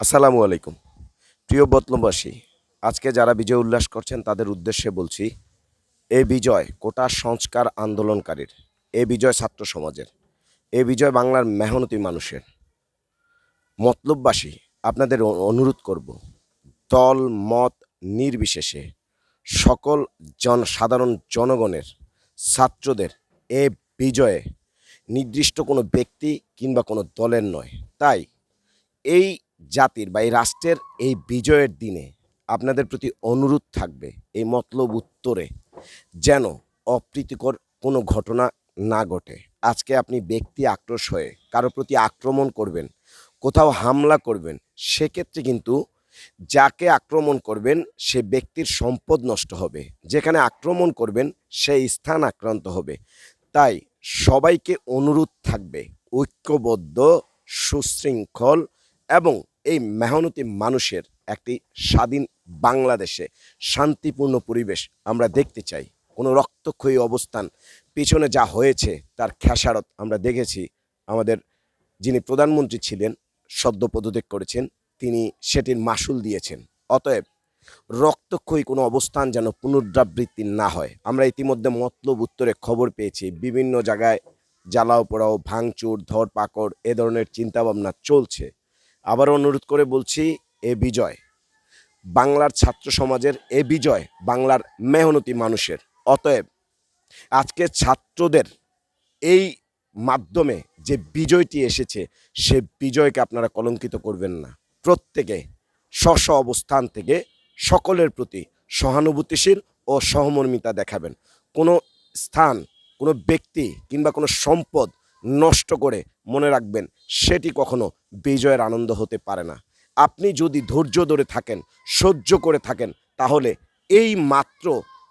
আসসালামু আলাইকুম। প্রিয় বতলমবাসী আজকে যারা বিজয় উল্লাস করছেন, তাদের উদ্দেশ্যে বলছি, এ বিজয় কোটা সংস্কার আন্দোলনকারীর, এ বিজয় ছাত্র সমাজের, এ বিজয় বাংলার মেহনতি মানুষের মতলববাসী, আপনাদের অনুরোধ করব, দল, মত নির্বিশেষে সকল জন, সাধারণ জনগণের, ছাত্রদের এ বিজয়ে নির্দিষ্ট কোনো ব্যক্তি কিংবা কোনো দলের নয়। তাই এই জাতির বা এই রাষ্ট্রের এই বিজয়ের দিনে আপনাদের প্রতি অনুরোধ থাকবে, এই মতলব উত্তরে যেন অপ্রীতিকর কোনো ঘটনা না ঘটে। আজকে আপনি ব্যক্তি আক্রোশ হয়ে কারও প্রতি আক্রমণ করবেন, কোথাও হামলা করবেন, সেক্ষেত্রে কিন্তু যাকে আক্রমণ করবেন, সে ব্যক্তির সম্পদ নষ্ট হবে। যেখানে আক্রমণ করবেন সেই স্থান আক্রান্ত হবে। তাই সবাইকে অনুরোধ থাকবে, ঐক্যবদ্ধ, সুশৃঙ্খল এবং এই মেহনতি মানুষের একটি স্বাধীন বাংলাদেশে শান্তিপূর্ণ পরিবেশ আমরা দেখতে চাই। কোনো রক্তক্ষয়ী অবস্থান, পিছনে যা হয়েছে তার খেসারত আমরা দেখেছি। আমাদের যিনি প্রধানমন্ত্রী ছিলেন, সদ্য পদত্যাগ করেছেন, তিনি সেটির মাসুল দিয়েছেন। অতএব রক্তক্ষয়ী কোনো অবস্থান যেন পুনরাবৃত্তি না হয়। আমরা ইতিমধ্যে মতলব উত্তরে খবর পেয়েছি, বিভিন্ন জায়গায় জ্বালাও পোড়াও, ভাঙচুর, ধরপাকড়, এ ধরনের চিন্তাভাবনা চলছে। আবার অনুরোধ করে বলছি, এ বিজয়। বাংলার ছাত্র সমাজের এ বিজয় বাংলার মেহনতি মানুষের। অতএব আজকে ছাত্রদের এই মাধ্যমে যে বিজয়টি এসেছে, সে বিজয়কে আপনারা কলঙ্কিত করবেন না। প্রত্যেকে স্ব অবস্থান থেকে সকলের প্রতি সহানুভূতিশীল ও সহমর্মিতা দেখাবেন। কোনো স্থান, কোনো ব্যক্তি কিংবা কোনো সম্পদ নষ্ট করে মনে রাখবেন, সেটি কখনো বিজয়ের আনন্দ হতে পারে না। আপনি যদি ধৈর্য ধরে থাকেন, সহ্য করে থাকেন, তাহলে এই মাত্র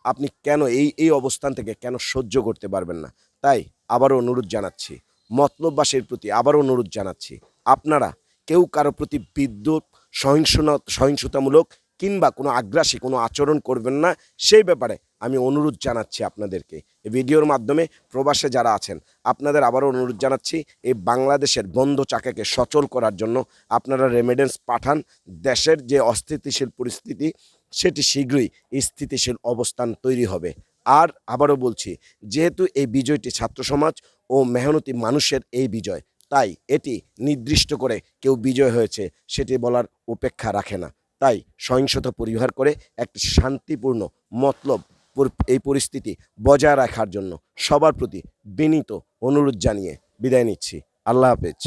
আপনি কেন এই এই অবস্থান থেকে কেন সহ্য করতে পারবেন না? তাই আবারও অনুরোধ জানাচ্ছি, মতলববাসীর প্রতি আবারও অনুরোধ জানাচ্ছি, আপনারা কেউ কারও প্রতি বিদ্যুৎ সহিংসনা, সহিংসতামূলক কিংবা কোনো আগ্রাসী কোনো আচরণ করবেন না, সেই ব্যাপারে আমি অনুরোধ জানাচ্ছি আপনাদেরকে। ভিডিওর মাধ্যমে প্রবাসে যারা আছেন, আপনাদের আবারও অনুরোধ জানাচ্ছি, এই বাংলাদেশের বন্ধ চাকাকে সচল করার জন্য আপনারা রেমিডেন্স পাঠান। দেশের যে অস্থিতিশীল পরিস্থিতি, সেটি শীঘ্রই স্থিতিশীল অবস্থান তৈরি হবে। আর আবারও বলছি, যেহেতু এই বিজয়টি ছাত্র সমাজ ও মেহনতি মানুষের এই বিজয়, তাই এটি নির্দিষ্ট করে কেউ বিজয় হয়েছে সেটি বলার উপেক্ষা রাখে না। তাই সহিংসতা পরিহার করে একটি শান্তিপূর্ণ মতলব এই পরিস্থিতি বজায় রাখার জন্য সবার প্রতি বিনীত অনুরোধ জানিয়ে বিদায় নিচ্ছি। আল্লাহ হাফেজ।